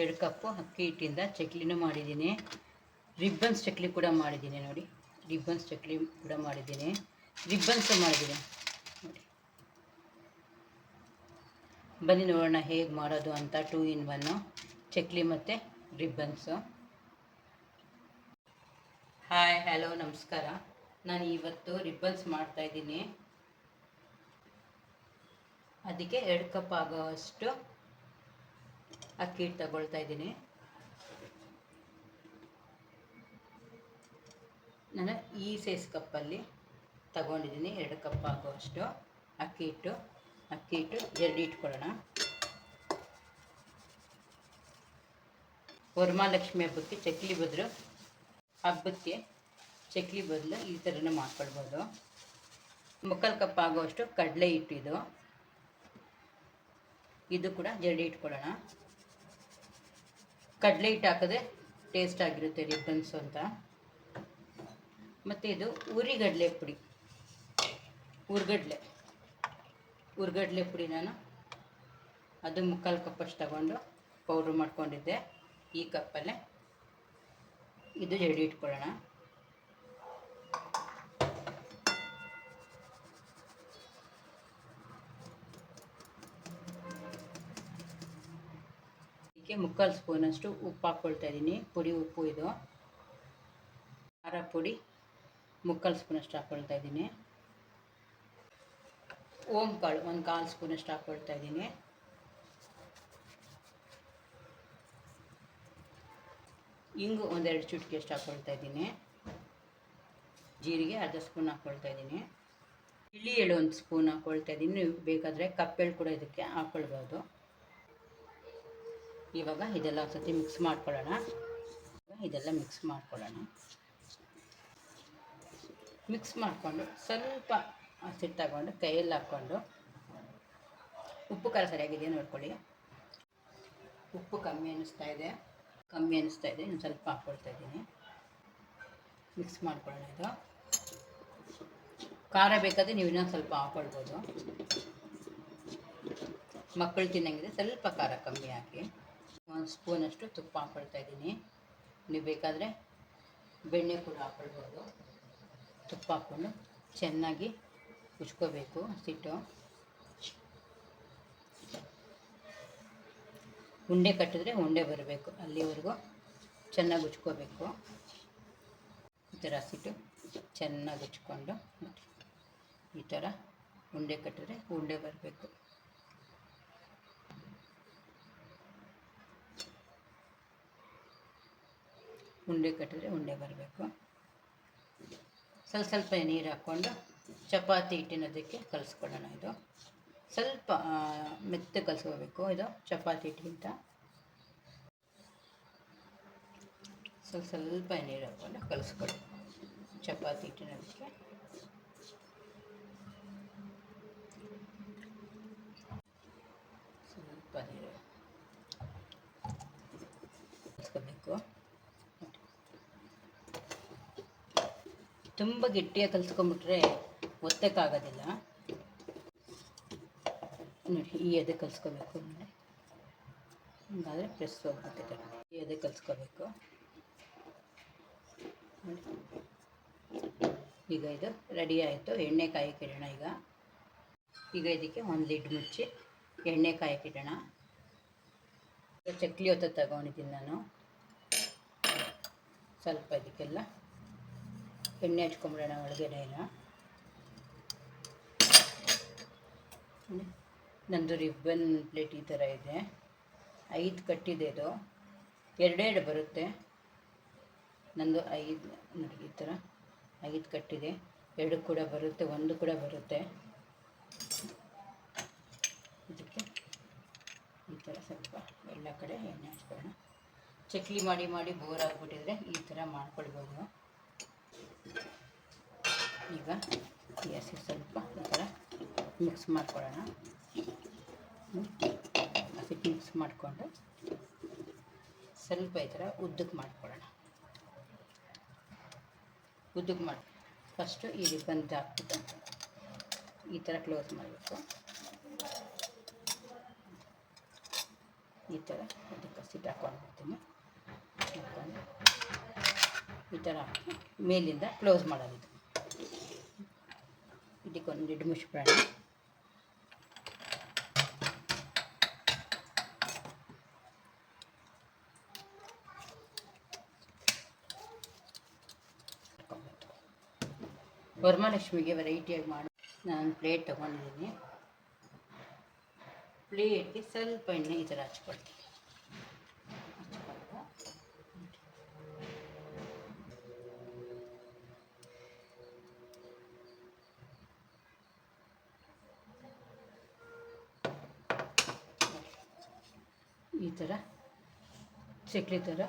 ಎರಡು ಕಪ್ಪು ಅಕ್ಕಿ ಹಿಟ್ಟಿಂದ ಚಕ್ಲಿನೂ ಮಾಡಿದ್ದೀನಿ. ರಿಬ್ಬನ್ಸ್ ಚಕ್ಲಿ ಕೂಡ ಮಾಡಿದ್ದೀನಿ ನೋಡಿ. ರಿಬ್ಬನ್ಸ್ ಚಕ್ಲಿ ಕೂಡ ಮಾಡಿದ್ದೀನಿ. ರಿಬ್ಬನ್ಸ್ ಮಾಡಿದ್ದೀನಿ. ನೋಡಿ. ಬನ್ನಿ ನೋಡೋಣ ಹೇಗೆ ಮಾಡೋದು ಅಂತ ಟೂ ಇನ್ ಒನ್ನು ಚಕ್ಲಿ ಮತ್ತು ರಿಬ್ಬನ್ಸು ಹಾಯ್ ಹಲೋ ನಮಸ್ಕಾರ. ನಾನು ಇವತ್ತು ರಿಬ್ಬನ್ಸ್ ಮಾಡ್ತಾಯಿದ್ದೀನಿ ಅದಕ್ಕೆ ಎರಡು ಕಪ್ ಆಗೋವಷ್ಟು ಅಕ್ಕಿ ಹಿಟ್ಟು ತಗೊಳ್ತಾ ಇದ್ದೀನಿ. ನಾನು ಈ ಸೈಸ್ ಕಪ್ಪಲ್ಲಿ ತಗೊಂಡಿದ್ದೀನಿ. ಎರಡು ಕಪ್ ಆಗುವಷ್ಟು. ಅಕ್ಕಿ ಹಿಟ್ಟು ಅಕ್ಕಿ ಹಿಟ್ಟು ಜರಡಿ ಇಟ್ಕೊಳ್ಳೋಣ. ವರಮಹಾಲಕ್ಷ್ಮಿ ಹಬ್ಬಕ್ಕೆ ಚಕ್ಲಿ ಬದಲು, ಹಬ್ಬಕ್ಕೆ ಚಕ್ಲಿ ಬದಲು ಈ ಥರನೇ ಮಾಡ್ಕೊಳ್ಬೋದು. ಮುಕ್ಕಾಲು ಕಪ್ ಆಗುವಷ್ಟು ಕಡಲೆ ಹಿಟ್ಟು ಇದು ಇದು ಕೂಡ ಜರಡಿ ಇಟ್ಕೊಳ್ಳೋಣ. ಕಡಲೆ ಹಿಟ್ಟು ಹಾಕಿದ್ರೆ ಟೇಸ್ಟ್ ಆಗಿರುತ್ತೆ ರಿಬ್ಬನ್ಸ್ ಅಂತ. ಮತ್ತು ಇದು ಉರಿಗಡಲೆ ಪುಡಿ. ಉರ್ಗಡ್ಲೆ. ಉರ್ಗಡ್ಲೆ ಪುಡಿ ನಾನು ಅದು ಮುಕ್ಕಾಲು ಕಪ್ಪಷ್ಟು ತಗೊಂಡು ಪೌಡ್ರ್ ಮಾಡ್ಕೊಂಡಿದ್ದೆ ಈ ಕಪ್ಪಲ್ಲೇ ಇದು ಜಡಿ ಇಟ್ಕೊಳ್ಳೋಣ. ಇದಕ್ಕೆ ಮುಕ್ಕಾಲು ಸ್ಪೂನಷ್ಟು ಉಪ್ಪು ಹಾಕ್ಕೊಳ್ತಾ ಇದ್ದೀನಿ. ಪುಡಿ ಉಪ್ಪು ಇದು. ಖಾರ ಪುಡಿ ಮುಕ್ಕಾಲು ಸ್ಪೂನಷ್ಟು ಹಾಕ್ಕೊಳ್ತಾ ಇದ್ದೀನಿ. ಓಂ ಕಾಳು ಒಂದು ಕಾಲು ಸ್ಪೂನಷ್ಟು ಹಾಕ್ಕೊಳ್ತಾ ಇದ್ದೀನಿ. ಇಂಗು ಒಂದೆರಡು ಚುಟ್ಕಿ ಅಷ್ಟು ಹಾಕ್ಕೊಳ್ತಾ ಇದ್ದೀನಿ. ಜೀರಿಗೆ ಅರ್ಧ ಸ್ಪೂನ್ ಹಾಕ್ಕೊಳ್ತಾ ಇದ್ದೀನಿ. ಇಳಿ ಎಳ್ಳು ಒಂದು ಸ್ಪೂನ್ ಹಾಕ್ಕೊಳ್ತಾ ಇದ್ದೀನಿ. ನೀವು ಬೇಕಾದರೆ ಕಪ್ಪೆಳ್ಳು ಕೂಡ ಇದಕ್ಕೆ ಹಾಕ್ಕೊಳ್ಬೋದು. ಇವಾಗ ಇದೆಲ್ಲ ಒಂದು ಸತಿ ಮಿಕ್ಸ್ ಮಾಡ್ಕೊಳ್ಳೋಣ ಇದೆಲ್ಲ ಮಿಕ್ಸ್ ಮಾಡ್ಕೊಳ್ಳೋಣ. ಮಿಕ್ಸ್ ಮಾಡಿಕೊಂಡು ಸ್ವಲ್ಪ ಹಸಿಟ್ಟು ತಗೊಂಡು ಕೈಯಲ್ಲಿ ಹಾಕ್ಕೊಂಡು ಉಪ್ಪು ಖಾರ ಸರಿಯಾಗಿದೆಯಾ ನೋಡ್ಕೊಳ್ಳಿ. ಉಪ್ಪು ಕಮ್ಮಿ ಅನ್ನಿಸ್ತಾ ಇದೆ. ಕಮ್ಮಿ ಅನ್ನಿಸ್ತಾ ಇದೆ. ಇನ್ನು ಸ್ವಲ್ಪ ಹಾಕ್ಕೊಳ್ತಾ ಇದ್ದೀನಿ. ಮಿಕ್ಸ್ ಮಾಡ್ಕೊಳ್ಳೋಣ ಇದು. ಖಾರ ಬೇಕಾದರೆ ನೀವು ಇನ್ನೊಂದು ಸ್ವಲ್ಪ ಹಾಕ್ಕೊಳ್ಬೋದು. ಮಕ್ಕಳು ತಿನ್ನಂಗಿದೆ. ಸ್ವಲ್ಪ ಖಾರ ಕಮ್ಮಿ ಹಾಕಿ. ಒಂದು ಸ್ಪೂನಷ್ಟು ತುಪ್ಪ ಹಾಕ್ಕೊಳ್ತಾ ಇದ್ದೀನಿ. ನೀವು ಬೇಕಾದರೆ ಬೆಣ್ಣೆ ಕೂಡ ಹಾಕ್ಕೊಳ್ಬೋದು ತುಪ್ಪ ಹಾಕ್ಕೊಂಡು ಚೆನ್ನಾಗಿ ಉಚ್ಕೋಬೇಕು ಹಸಿಟ್ಟು. ಉಂಡೆ ಕಟ್ಟಿದ್ರೆ ಉಂಡೆ ಬರಬೇಕು. ಅಲ್ಲಿವರೆಗೂ ಚೆನ್ನಾಗಿ ಉಚ್ಕೋಬೇಕು ಈ ಥರ ಹಸಿಟ್ಟು ಚೆನ್ನಾಗಿ ಉಚ್ಕೊಂಡು ಈ ಥರ ಉಂಡೆ ಕಟ್ಟಿದ್ರೆ ಉಂಡೆ ಬರಬೇಕು. ಉಂಡೆ ಕಟ್ಟಿದ್ರೆ ಉಂಡೆ ಬರಬೇಕು. ಸ್ವಲ್ಪ ಸ್ವಲ್ಪ ನೀರು ಹಾಕ್ಕೊಂಡು ಚಪಾತಿ ಹಿಟ್ಟಿನದಕ್ಕೆ ಕಲಿಸ್ಕೊಳ್ಳೋಣ ಇದು. ಸ್ವಲ್ಪ ಮೆತ್ತ ಕಲಿಸ್ಕೋಬೇಕು ಇದು ಚಪಾತಿ ಹಿಟ್ಟಿಗಿಂತ. ಸ್ವಲ್ಪ ಸ್ವಲ್ಪ ನೀರು ಹಾಕ್ಕೊಂಡು ಕಲಿಸ್ಕೊಳ್ಳಿ ಚಪಾತಿ ಹಿಟ್ಟಿನದಕ್ಕೆ. ಸ್ವಲ್ಪ ನೀರು ಕಲಿಸ್ಕೋಬೇಕು ತುಂಬ ಗಟ್ಟಿಯಾಗಿ ಕಲಿಸ್ಕೊಂಬಿಟ್ರೆ ಒತ್ತಕ್ಕಾಗೋದಿಲ್ಲ. ನೋಡಿ, ಈ ಎದೆ ಕಲಿಸ್ಕೋಬೇಕು ನೋಡಿ. ಹಂಗಾದರೆ ಪ್ರೆಸ್ ಹೋಗ್ಬಿಟ್ಟಿದೆ ಈ ಎದೆ ಕಲಿಸ್ಕೋಬೇಕು. ಈಗ ಇದು ರೆಡಿ ಆಯಿತು. ಎಣ್ಣೆ ಇಡೋಣ ಈಗ. ಈಗ ಇದಕ್ಕೆ ಒಂದು ಲಿಡ್ ಮುಚ್ಚಿ ಎಣ್ಣೆ ಈಗ ಚಕ್ಲಿ ಹೊತ್ತ ತಗೊಂಡಿದ್ದೀನಿ ನಾನು. ಸ್ವಲ್ಪ ಇದಕ್ಕೆಲ್ಲ. ಎಣ್ಣೆ ಹಚ್ಕೊಂಬಿಡೋಣ ಒಳಗಡೆನ ನಂದು ರಿಬ್ಬನ್ ಪ್ಲೇಟ್ ಈ ಥರ ಇದೆ. ಐದು ಕಟ್ಟಿದೆ ಇದು. ಎರಡೆರಡು ಬರುತ್ತೆ. ನಂದು ಐದು, ನೋಡಿ ಈ ಥರ ಐದು ಕಟ್ಟಿದೆ. ಎರಡು ಕೂಡ ಬರುತ್ತೆ, ಒಂದು ಕೂಡ ಬರುತ್ತೆ. ಇದಕ್ಕೆ ಈ ಥರ ಸ್ವಲ್ಪ ಎಲ್ಲ ಕಡೆ ಎಣ್ಣೆ ಹಚ್ಕೊಳ್ಳೋಣ. ಚಕ್ಲಿ ಮಾಡಿ ಮಾಡಿ ಬೋರ್ ಆಗಿಬಿಟ್ಟಿದ್ರೆ ಈ ಥರ ಮಾಡ್ಕೊಳ್ಬೋದು. ಈಗ ಹಸಿ ಸ್ವಲ್ಪ ಈ ಥರ ಮಿಕ್ಸ್ ಮಾಡ್ಕೊಳ್ಳೋಣ ಹಸಿ ಮಿಕ್ಸ್ ಮಾಡಿಕೊಂಡು ಸ್ವಲ್ಪ ಈ ಥರ ಉದ್ದಕ್ಕೆ ಮಾಡ್ಕೊಳ್ಳೋಣ. ಉದ್ದಕ್ಕೆ ಮಾಡಿ ಫಸ್ಟು ಈ ರಿಬ್ಬನ್ ಹಾಕ್ಬಿಟ್ಟು ಈ ಥರ ಕ್ಲೋಸ್ ಮಾಡಬೇಕು ಈ ಥರ ಅದಕ್ಕೆ ಸಿಟ್ಟು ಹಾಕೊಂಡ್ಬಿಡ್ತೀನಿ ಹಾಕ್ಕೊಂಡು ಈ ಥರ ಮೇಲಿಂದ ಕ್ಲೋಸ್ ಮಾಡೋದು ಇದು ಇದಕ್ಕೊಂದು ಲಿಡ್ ಮುಚ್ಬಿಡೋಣ ಇಟ್ಕೊಂಡ್ಬಿಟ್ಟು. ವರಮಹಾಲಕ್ಷ್ಮಿಗೆ ವೆರೈಟಿಯಾಗಿ ಮಾಡಿ ನಾನು ಪ್ಲೇಟ್ ತೊಗೊಂಡಿದ್ದೀನಿ ಪ್ಲೇಟ್ಗೆ ಸ್ವಲ್ಪ ಎಣ್ಣೆ ಈ ಥರ ಹಚ್ಕೊಳ್ತೀನಿ. ಈ ಥರ ಚಕ್ಲಿ ಥರ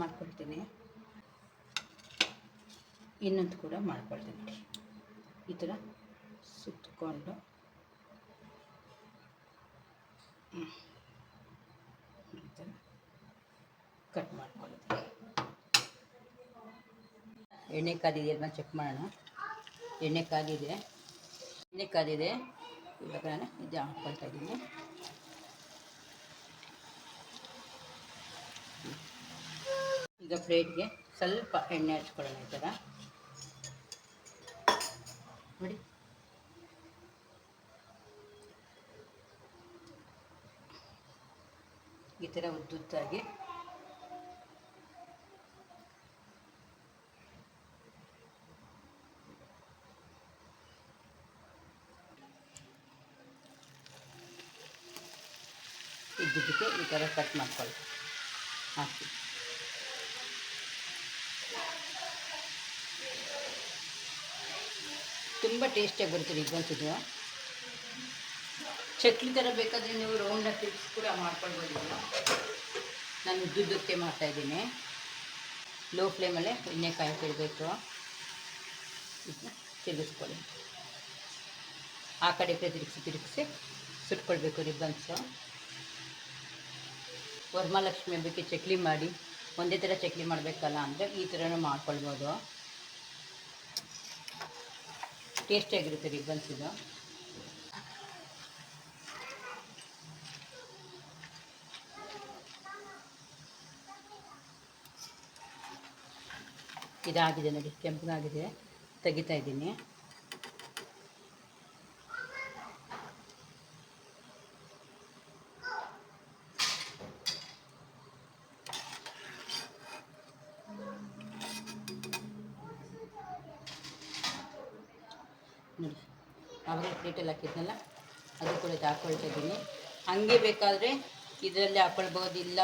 ಮಾಡ್ಕೊಳ್ತೀನಿ. ಇನ್ನೊಂದು ಕೂಡ ಮಾಡ್ಕೊಳ್ತೀನಿ. ಈ ಥರ ಸುತ್ತಕೊಂಡು ಈ ಥರ ಕಟ್ ಮಾಡ್ಕೊಳ್ತೀನಿ. ಎಣ್ಣೆ ಕಾದಿದೆ ಚೆಕ್ ಮಾಡೋಣ. ಎಣ್ಣೆ ಕಾದಿದೆ. ಎಣ್ಣೆ ಕಾದಿದೆ. ಇವಾಗ ನಾನು ಇದು ಹಾಕ್ಕೊಳ್ತಾ ಇದ್ದೀನಿ. ಈಗ ಪ್ಲೇಟ್ಗೆ ಸ್ವಲ್ಪ ಎಣ್ಣೆ ಹಚ್ಕೊಳ್ಳೋಣ ಈ ಥರ. ನೋಡಿ. ಈ ಥರ ಉದ್ದುದ್ದಾಗಿ. ಇದ್ದಿದ್ದಕ್ಕೆ ಈ ಥರ ಕಟ್ ಮಾಡ್ಕೊಳ್ಳಿ. ಹಾಕಿ. ತುಂಬ ಟೇಸ್ಟಿಯಾಗಿ ಬರುತ್ತೆ ಇದ್ದಂಥದ್ದು ಚಕ್ಲಿ ಥರ ಬೇಕಾದರೆ ನೀವು ರೌಂಡ್ ಟಿಪ್ಸ್ ಕೂಡ ಮಾಡ್ಕೊಳ್ಬೋದಿಲ್ಲ. ನಾನು ಉದ್ದುದ್ದಕ್ಕೆ ಮಾಡ್ತಾಯಿದ್ದೀನಿ ಲೋ ಫ್ಲೇಮಲ್ಲೇ ಎಣ್ಣೆ ಇದನ್ನ ತಿರುಗಿಸ್ಕೊಳ್ಳಿ. ಆ ಕಡೆ ಕಡೆ ತಿರುಗಿಸಿ ತಿರುಗಿಸಿ ಸುಟ್ಕೊಳ್ಬೇಕು ರಿಬ್ಬನ್ಸು ವರಮಹಾಲಕ್ಷ್ಮಿ ಹಬ್ಬಕ್ಕೆ ಚಕ್ಲಿ ಮಾಡಿ, ಒಂದೇ ಥರ ಚಕ್ಲಿ ಮಾಡಬೇಕಲ್ಲ ಅಂದರೆ ಈ ಥರನೂ ಮಾಡ್ಕೊಳ್ಬೋದು. ಟೇಸ್ಟಿಯಾಗಿರುತ್ತೆ ರಿಬ್ಬನ್ಸ್ ಇದು. ಇದಾಗಿದೆ ನೋಡಿ ಕೆಂಪಗಾಗಿದೆ ತೆಗಿತಾ ಇದ್ದೀನಿ ನೋಡಿ ಆವಾಗಲೇ ಪ್ಲೇಟಲ್ಲಿ ಹಾಕಿದ್ನಲ್ಲ, ಅದು ಕೂಡ ಇದು ಹಾಕ್ಕೊಳ್ತಾ ಇದ್ದೀನಿ. ಹಂಗೆ ಬೇಕಾದರೆ ಇದರಲ್ಲಿ ಹಾಕ್ಕೊಳ್ಬೋದು ಇಲ್ಲ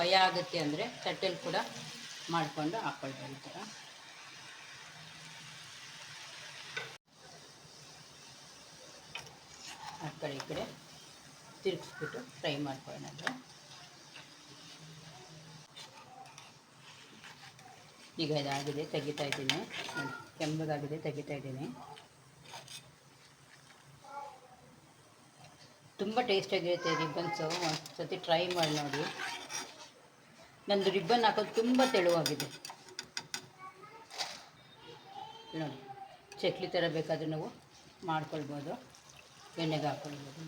ಭಯ ಆಗುತ್ತೆ ಅಂದರೆ ತಟ್ಟೆಲಿ ಕೂಡ ಮಾಡಿಕೊಂಡು ಹಾಕ್ಕೊಳ್ಬೋದು ಥರ ಆ ಕಡೆ ಈ ಕಡೆ ತಿರುಗಿಸ್ಬಿಟ್ಟು ಫ್ರೈ ಮಾಡ್ಕೊಳ್ಳೋಣ ಈಗ ಇದಾಗಿದೆ, ತೆಗಿತಾ ಇದ್ದೀನಿ. ಕೆಂಪಗಾಗಿದೆ, ತೆಗಿತಾ ಇದ್ದೀನಿ. ತುಂಬ ಟೇಸ್ಟಾಗಿರುತ್ತೆ ರಿಬ್ಬನ್ಸು ಒಂದು ಸತಿ ಟ್ರೈ ಮಾಡಿ ನೋಡಿ. ನಂದು ರಿಬ್ಬನ್ ಹಾಕೋದು ತುಂಬ ತೆಳುವಾಗಿದೆ. ನೋಡಿ, ಚಕ್ಲಿ ಥರ ಬೇಕಾದರೆ ನಾವು ಮಾಡ್ಕೊಳ್ಬೋದು. ಎಣ್ಣೆಗೆ ಹಾಕೊಳ್ಬೋದು.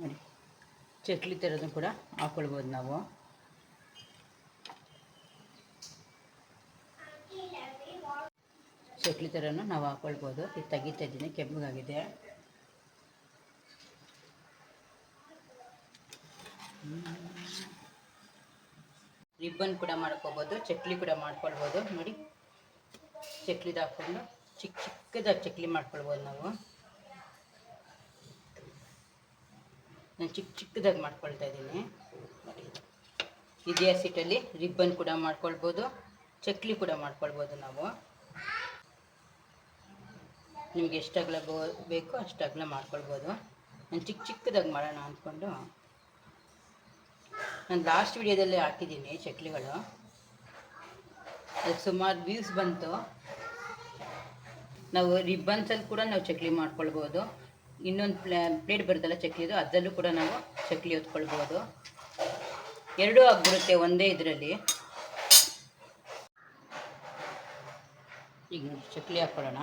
ನೋಡಿ, ಚಕ್ಲಿ ಥರದ್ದು ಕೂಡ ಹಾಕ್ಕೊಳ್ಬೋದು ನಾವು. ಚಕ್ಲಿ ಥರನೂ ನಾವು ಹಾಕ್ಕೊಳ್ಬೋದು ಇದು ತೆಗಿತಾ ಇದ್ದೀನಿ, ಕೆಂಪಗಾಗಿದೆ. ರಿಬ್ಬನ್ ಕೂಡ ಮಾಡ್ಕೋಬೋದು, ಚಕ್ಲಿ ಕೂಡ ಮಾಡ್ಕೊಳ್ಬೋದು. ನೋಡಿ, ಚಕ್ಲಿದು ಹಾಕ್ಕೊಂಡು ಚಿಕ್ಕ ಚಿಕ್ಕದಾಗಿ ಚಕ್ಲಿ ಮಾಡ್ಕೊಳ್ಬೋದು ನಾವು. ನಾನು ಚಿಕ್ಕ ಚಿಕ್ಕದಾಗಿ ಮಾಡ್ಕೊಳ್ತಾ ಇದ್ದೀನಿ. ಇದೇ ಸೀಟಲ್ಲಿ ರಿಬ್ಬನ್ ಕೂಡ ಮಾಡ್ಕೊಳ್ಬೋದು, ಚಕ್ಲಿ ಕೂಡ ಮಾಡ್ಕೊಳ್ಬೋದು ನಾವು. ನಿಮಗೆ ಎಷ್ಟು ಅಗಲ ಬೇಕೋ ಅಷ್ಟು ಅಗಲ ಮಾಡ್ಕೊಳ್ಬೋದು. ನಾನು ಚಿಕ್ಕ ಚಿಕ್ಕದಾಗಿ ಮಾಡೋಣ ಅಂದ್ಕೊಂಡು ನಾನು ಲಾಸ್ಟ್ ವಿಡಿಯೋದಲ್ಲಿ ಹಾಕಿದ್ದೀನಿ ಚಕ್ಲಿಗಳು. ಅದಕ್ಕೆ ಸುಮಾರು ವ್ಯೂಸ್ ಬಂತು. ನಾವು ರಿಬ್ಬನ್ಸಲ್ಲಿ ಕೂಡ ನಾವು ಚಕ್ಲಿ ಮಾಡ್ಕೊಳ್ಬೋದು. ಇನ್ನೊಂದು ಪ್ಲೇ ಪ್ಲೇಟ್ ಬರುತ್ತಲ್ಲ ಚಕ್ಲಿದು, ಅದರಲ್ಲೂ ಕೂಡ ನಾವು ಚಕ್ಲಿ ಹೊತ್ಕೊಳ್ಬೋದು. ಎರಡೂ ಆಗಿಬಿಡುತ್ತೆ ಒಂದೇ ಇದರಲ್ಲಿ. ಈಗ ಚಕ್ಲಿ ಹಾಕ್ಕೊಳ್ಳೋಣ.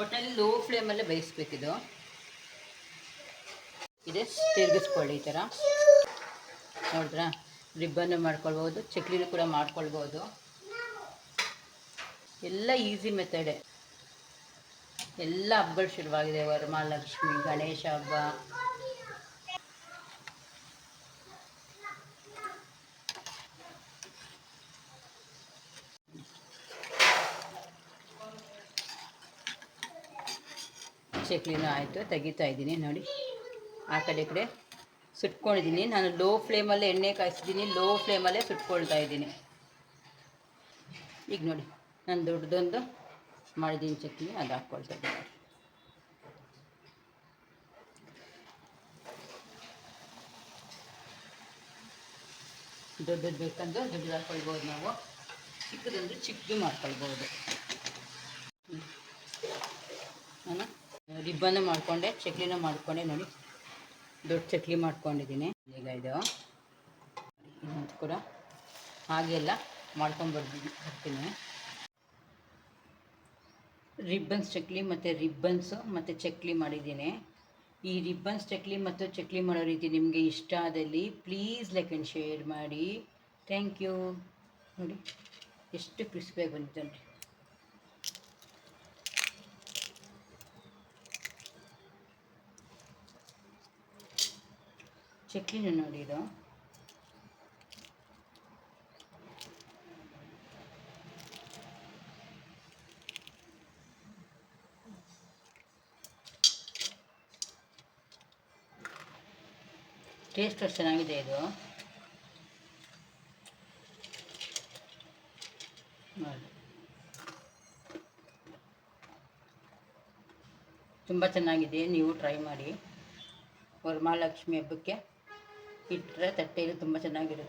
ಒಟ್ಟಿನಲ್ಲಿ ಲೋ ಫ್ಲೇಮಲ್ಲೇ ಬೇಯಿಸ್ಬೇಕಿದು. ಇದೆ ತಿರುಗಿಸ್ಕೊಳ್ಳಿ ಈ ಥರ. ನೋಡಿದ್ರಾ? ರಿಬ್ಬನ್ನು ಮಾಡ್ಕೊಳ್ಬೋದು, ಚಕ್ಲಿನೂ ಕೂಡ ಮಾಡ್ಕೊಳ್ಬೋದು. ಎಲ್ಲ ಈಸಿ ಮೆಥಡೆ ಎಲ್ಲ ಹಬ್ಬಗಳು ಶುರುವಾಗಿದೆ. ವರಮಹಾಲಕ್ಷ್ಮಿ, ಗಣೇಶ ಹಬ್ಬ. ಚಕ್ಲಿನೂ ಆಯಿತು, ತೆಗಿತಾ ಇದ್ದೀನಿ ನೋಡಿ. ಆ ಕಡೆ ಕಡೆ ಸುಟ್ಕೊಂಡಿದ್ದೀನಿ. ನಾನು ಲೋ ಫ್ಲೇಮಲ್ಲೇ ಎಣ್ಣೆ ಕಾಯಿಸಿದ್ದೀನಿ ಲೋ ಫ್ಲೇಮಲ್ಲೇ ಸುಟ್ಕೊಳ್ತಾ ಇದ್ದೀನಿ. ಈಗ ನೋಡಿ, ನಾನು ದೊಡ್ಡದೊಂದು ಮಾಡಿದ್ದೀನಿ ಚಟ್ನಿ ಅದು ಹಾಕ್ಕೊಳ್ತಾ ಇದ್ದೀನಿ. ದೊಡ್ಡದು ಬೇಕಂದ್ರೆ ದೊಡ್ಡದು ಹಾಕ್ಕೊಳ್ಬೋದು ನಾವು ಚಿಕ್ಕದಂದ್ರೆ ಚಿಕ್ಕದು ಮಾಡ್ಕೊಳ್ಬೋದು ಹ್ಮ್. ನಾನು ರಿಬ್ಬನ್ನು ಮಾಡಿಕೊಂಡೆ, ಚಕ್ಲಿನ ಮಾಡಿಕೊಂಡೆ ನೋಡಿ. ದೊಡ್ಡ ಚಕ್ಲಿ ಮಾಡ್ಕೊಂಡಿದ್ದೀನಿ. ಈಗ ಇದು ಇನ್ನೊಂದು ಕೂಡ ಹಾಗೆಲ್ಲ ಮಾಡ್ಕೊಂಡು ಬರ್ತೀನಿ. ರಿಬ್ಬನ್ಸ್ ಚಕ್ಲಿ ಮತ್ತು ರಿಬ್ಬನ್ಸು ಮತ್ತು ಚಕ್ಲಿ ಮಾಡಿದ್ದೀನಿ. ಈ ರಿಬ್ಬನ್ಸ್ ಚಕ್ಲಿ ಮತ್ತು ಚಕ್ಲಿ ಮಾಡೋ ರೀತಿ ನಿಮಗೆ ಇಷ್ಟ ಆದಲ್ಲಿ ಪ್ಲೀಸ್ ಲೈಕ್ ಆ್ಯಂಡ್ ಶೇರ್ ಮಾಡಿ. ಥ್ಯಾಂಕ್ ಯು ನೋಡಿ, ಎಷ್ಟು ಕ್ರಿಸ್ಪಿಯಾಗಿ ಬಂದಿದೆ ಚಕ್ಲಿನ ನೋಡಿ ಇದು. ಟೇಸ್ಟ್ ಅಷ್ಟು ಚೆನ್ನಾಗಿದೆ ಇದು. ನೋಡಿ. ತುಂಬ ಚೆನ್ನಾಗಿದೆ. ನೀವು ಟ್ರೈ ಮಾಡಿ. ವರಮಹಾಲಕ್ಷ್ಮಿ ಹಬ್ಬಕ್ಕೆ ಇಟ್ಟರೆ ತಟ್ಟೆಯಲ್ಲಿ ತುಂಬ ಚೆನ್ನಾಗಿರುತ್ತೆ.